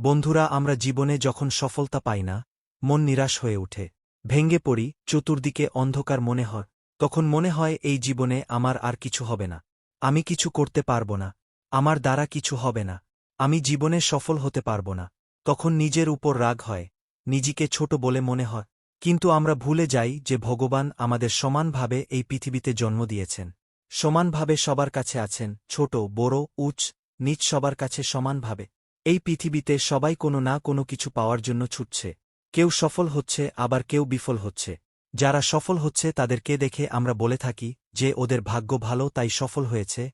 বন্ধুরা, আমরা জীবনে যখন সফলতা পাই না, মন নিরাশ হয়ে ওঠে। ভেঙ্গে পড়ি, চতুর্দিকে অন্ধকার মনে হয়। তখন মনে হয়, এই জীবনে আমার আর কিছু হবে না। আমি কিছু করতে পারব না। আমার দ্বারা কিছু হবে না। আমি জীবনে সফল হতে পারব না। তখন নিজের উপর রাগ হয়। নিজেকে ছোট বলে মনে হয়। কিন্তু আমরা ভুলে যাই যে ভগবান আমাদের সমানভাবে এই পৃথিবীতে জন্ম দিয়েছেন। সমানভাবে সবার কাছে আছেন, ছোট, বড়, উচ্চ, নিচ সবার কাছে সমানভাবে। এই পৃথিবীতে সবাই কোনো না কোনো কিছু পাওয়ার জন্য ছুটছে। কেউ সফল হচ্ছে, আবার কেউ বিফল হচ্ছে। যারা সফল হচ্ছে তাদেরকে দেখে আমরা বলে থাকি যে ওদের ভাগ্য ভালো, তাই সফল হয়েছে,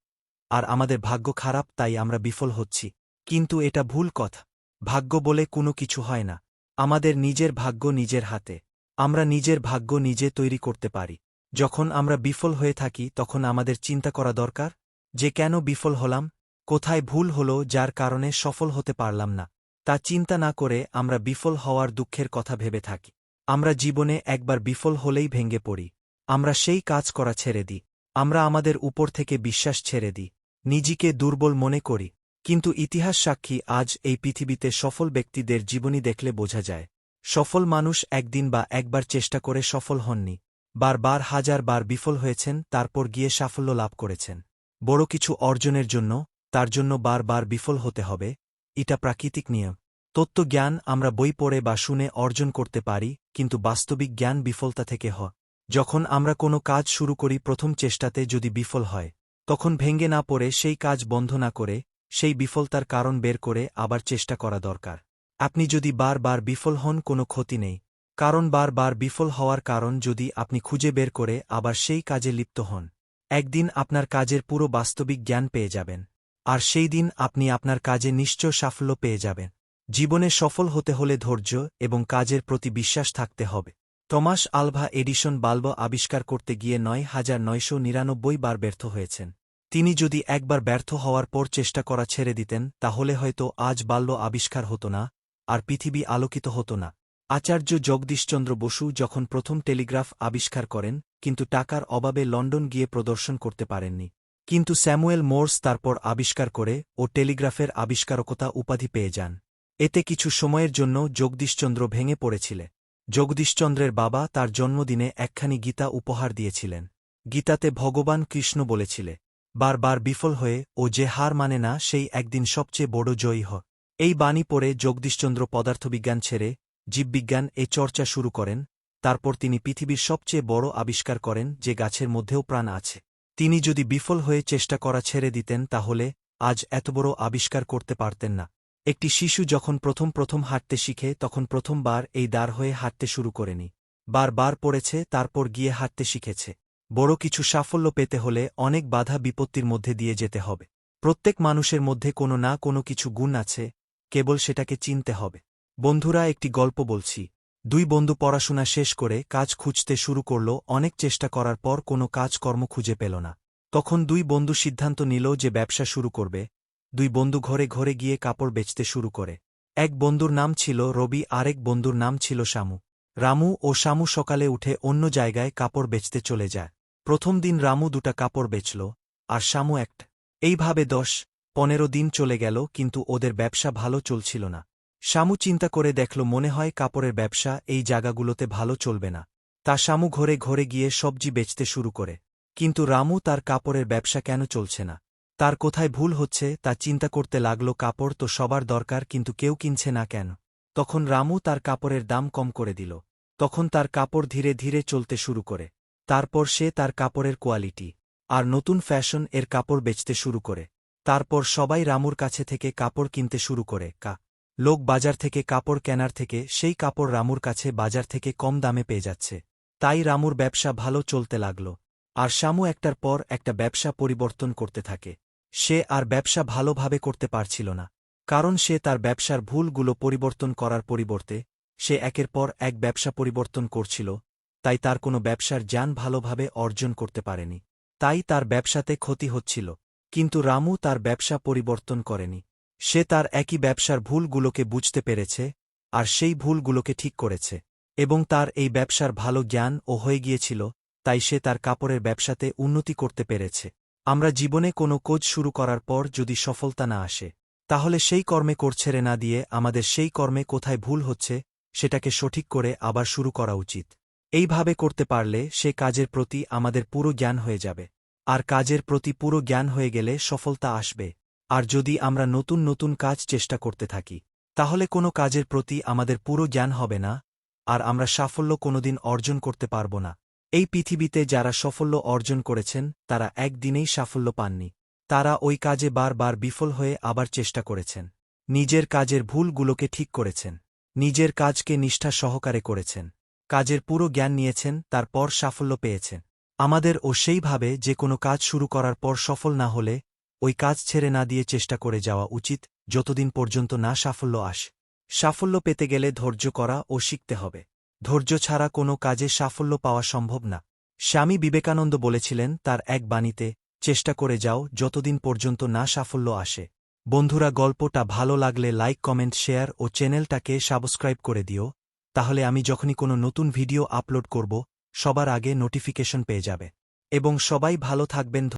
আর আমাদের ভাগ্য খারাপ, তাই আমরা বিফল হচ্ছি। কিন্তু এটা ভুল কথা। ভাগ্য বলে কোনো কিছু হয় না। আমাদের নিজের ভাগ্য নিজের হাতে। আমরা নিজের ভাগ্য নিজে তৈরি করতে পারি। যখন আমরা বিফল হয়ে থাকি, তখন আমাদের চিন্তা করা দরকার যে কেন বিফল হলাম কোথায় ভুল হল যার কারণে সফল হতে পারলাম না। তা চিন্তা না করে আমরা বিফল হওয়ার দুঃখের কথা ভেবে থাকি। আমরা জীবনে একবার বিফল হলেই ভেঙে পড়ি। আমরা সেই কাজ করা ছেড়ে দিই। আমরা আমাদের উপর থেকে বিশ্বাস ছেড়ে দিই। নিজেকে দুর্বল মনে করি। কিন্তু ইতিহাস সাক্ষী আজ এই পৃথিবীতে সফল ব্যক্তিদের জীবনী দেখলে বোঝা যায়। সফল মানুষ একদিন বা একবার চেষ্টা করে সফল হননি। বারবার হাজার বার বিফল হয়েছেন, তারপর গিয়ে সাফল্য লাভ করেছেন। বড় কিছু অর্জনের জন্য তার জন্য বারবার বিফল হতে হবে, এটা প্রাকৃতিক নিয়ম। তত্ত্বজ্ঞান আমরা বই পড়ে বা শুনে অর্জন করতে পারি, কিন্তু বাস্তবিক জ্ঞান বিফলতা থেকে হ। যখন আমরা কোনো কাজ শুরু করি প্রথম চেষ্টাতে যদি বিফল হয়, তখন ভেঙ্গে না পড়ে সেই কাজ বন্ধ না করে, সেই বিফলতার কারণ বের করে আবার চেষ্টা করা দরকার। আপনি যদি বারবার বিফল হন কোনো ক্ষতি নেই, কারণ বারবার বিফল হওয়ার কারণ যদি আপনি খুঁজে বের করে আবার সেই কাজে লিপ্ত হন, একদিন আপনার কাজের পুরো বাস্তবিক জ্ঞান পেয়ে যাবেন। আর সেই দিন আপনি আপনার কাজে নিশ্চয় সাফল্য পেয়ে যাবেন। জীবনে সফল হতে হলে ধৈর্য এবং কাজের প্রতি বিশ্বাস থাকতে হবে। টমাস আলভা এডিশন বাল্ব আবিষ্কার করতে গিয়ে নয় হাজার নয়শো নিরানব্বই বার ব্যর্থ হয়েছেন। তিনি যদি একবার ব্যর্থ হওয়ার পর চেষ্টা করা ছেড়ে দিতেন, তাহলে হয়তো আজ বাল্ব আবিষ্কার হতো না, আর পৃথিবী আলোকিত হতো না। আচার্য জগদীশচন্দ্র বসু যখন প্রথম টেলিগ্রাফ আবিষ্কার করেন, কিন্তু টাকার অভাবে লন্ডন গিয়ে প্রদর্শন করতে পারেননি। কিন্তু স্যামুয়েল মোর্স তারপর আবিষ্কার করে ও টেলিগ্রাফের আবিষ্কারকতা উপাধি পেয়ে যান। এতে কিছু সময়ের জন্য জগদীশচন্দ্র ভেঙে পড়েছিলে। জগদীশচন্দ্রের বাবা তার জন্মদিনে একখানি গীতা উপহার দিয়েছিলেন। গীতাতে ভগবান কৃষ্ণ বলেছিলে, বারবার বিফল হয়ে ও যে হার মানে না, সেই একদিন সবচেয়ে বড় জয়ী হ। এই বাণী পড়ে জগদীশচন্দ্র পদার্থবিজ্ঞান ছেড়ে জীববিজ্ঞান এ চর্চা শুরু করেন। তারপর তিনি পৃথিবীর সবচেয়ে বড় আবিষ্কার করেন যে গাছের মধ্যেও প্রাণ আছে। তিনি যদি বিফল হয়ে চেষ্টা করা ছেড়ে দিতেন তাহলে আজ এত বড় আবিষ্কার করতে পারতেন না। একটি শিশু যখন প্রথম প্রথম হাঁটতে শিখে, তখন প্রথমবার এই দাঁড় হয়ে হাঁটতে শুরু করেনি। বারবার পড়েছে, তারপর গিয়ে হাঁটতে শিখেছে। বড় কিছু সাফল্য পেতে হলে অনেক বাধা বিপত্তির মধ্যে দিয়ে যেতে হবে। প্রত্যেক মানুষের মধ্যে কোনো না কোনো কিছু গুণ আছে, কেবল সেটাকে চিনতে হবে। বন্ধুরা, একটি গল্প বলছি। দুই বন্ধু পড়াশোনা শেষ করে কাজ খুঁজতে শুরু করল, অনেক চেষ্টা করার পর কোনো কাজকর্ম খুঁজে পেল না। তখন দুই বন্ধু সিদ্ধান্ত নিল যে ব্যবসা শুরু করবে। দুই বন্ধু ঘরে ঘরে গিয়ে কাপড় বেচতে শুরু করে। এক বন্ধুর নাম ছিল রবি, আরেক বন্ধুর নাম ছিল শামু রামু ও শামু সকালে উঠে অন্য জায়গায় কাপড় বেচতে চলে যায়। প্রথম দিন রামু দুটা কাপড় বেচল, আর শামু একটা। এইভাবে দশ, পনেরো দিন চলে গেল, কিন্তু ওদের ব্যবসা ভালো চলছিল না। শামু চিন্তা করে দেখল মনে হয় কাপড়ের ব্যবসা এই জায়গাগুলোতে ভালো চলবে না। তা শামু ঘরে ঘরে গিয়ে সবজি বেচতে শুরু করে। কিন্তু রামু তার কাপড়ের ব্যবসা কেন চলছে না? তার কোথায় ভুল হচ্ছে তা চিন্তা করতে লাগল কাপড় তো সবার দরকার কিন্তু কেউ কিনছে না কেন? তখন রামু তার কাপড়ের দাম কম করে দিল। তখন তার কাপড় ধীরে ধীরে চলতে শুরু করে। তারপর সে তার কাপড়ের কোয়ালিটি আর নতুন ফ্যাশন এর কাপড় বেচতে শুরু করে। তারপর সবাই রামুর কাছে থেকে কাপড় কিনতে শুরু করে। কা লোক বাজার থেকে কাপড় কেনার থেকে সেই কাপড় রামুর কাছে বাজার থেকে কম দামে পেয়ে যাচ্ছে। তাই রামুর ব্যবসা ভালো চলতে লাগল। আর শামু একটার পর একটা ব্যবসা পরিবর্তন করতে থাকে। সে আর ব্যবসা ভালোভাবে করতে পারছিল না। কারণ সে তার ব্যবসার ভুলগুলো পরিবর্তন করার পরিবর্তে সে একের পর এক ব্যবসা পরিবর্তন করছিল, তাই তার কোনো ব্যবসার জ্ঞান ভালোভাবে অর্জন করতে পারেনি। তাই তার ব্যবসাতে ক্ষতি হচ্ছিল। কিন্তু রামু তার ব্যবসা পরিবর্তন করেনি। সে তার একই ব্যবসার ভুলগুলোকে বুঝতে পেরেছে, আর সেই ভুলগুলোকে ঠিক করেছে, এবং তার এই ব্যবসার ভালো জ্ঞান ও হয়ে গিয়েছিল, তাই সে তার কাপড়ের ব্যবসাতে উন্নতি করতে পেরেছে। আমরা জীবনে কোনো কোজ শুরু করার পর যদি সফলতা না আসে, তাহলে সেই কর্মে করছেড়ে না দিয়ে আমাদের সেই কর্মে কোথায় ভুল হচ্ছে, সেটাকে সঠিক করে আবার শুরু করা উচিত। এইভাবে করতে পারলে সে কাজের প্রতি আমাদের পুরো জ্ঞান হয়ে যাবে, আর কাজের প্রতি পুরো জ্ঞান হয়ে গেলে সফলতা আসবে। আর যদি আমরা নতুন নতুন কাজ চেষ্টা করতে থাকি, তাহলে কোনো কাজের প্রতি আমাদের পুরো জ্ঞান হবে না, আর আমরা সাফল্য কোনোদিন অর্জন করতে পারব না। এই পৃথিবীতে যারা সাফল্য অর্জন করেছেন, তারা একদিনেই সাফল্য পাননি। তারা ওই কাজে বারবার বিফল হয়ে আবার চেষ্টা করেছেন। নিজের কাজের ভুলগুলোকে ঠিক করেছেন। নিজের কাজকে নিষ্ঠা সহকারে করেছেন। কাজের পুরো জ্ঞান নিয়েছেন, তারপর সাফল্য পেয়েছেন। আমাদের ও সেইভাবে যে কোনো কাজ শুরু করার পর সফল না হলে ওই কাজ ছেড়ে না দিয়ে চেষ্টা করে যাওয়া উচিত, যতদিন পর্যন্ত না সাফল্য আসে। সাফল্য পেতে গেলে ধৈর্য করা ও শিখতে হবে। ধৈর্য ছাড়া কোনো কাজে সাফল্য পাওয়া সম্ভব না। স্বামী বিবেকানন্দ বলেছিলেন, তার এক বাণীতে, চেষ্টা করে যাও যতদিন পর্যন্ত না সাফল্য আসে। বন্ধুরা, গল্পটা ভালো লাগলে লাইক, কমেন্ট, শেয়ার ও চ্যানেলটাকে সাবস্ক্রাইব করে দিও। তাহলে আমি যখনই কোনো নতুন ভিডিও আপলোড করব, সবার আগে নোটিফিকেশন পেয়ে যাবে। এবং সবাই ভালো থাকবেন।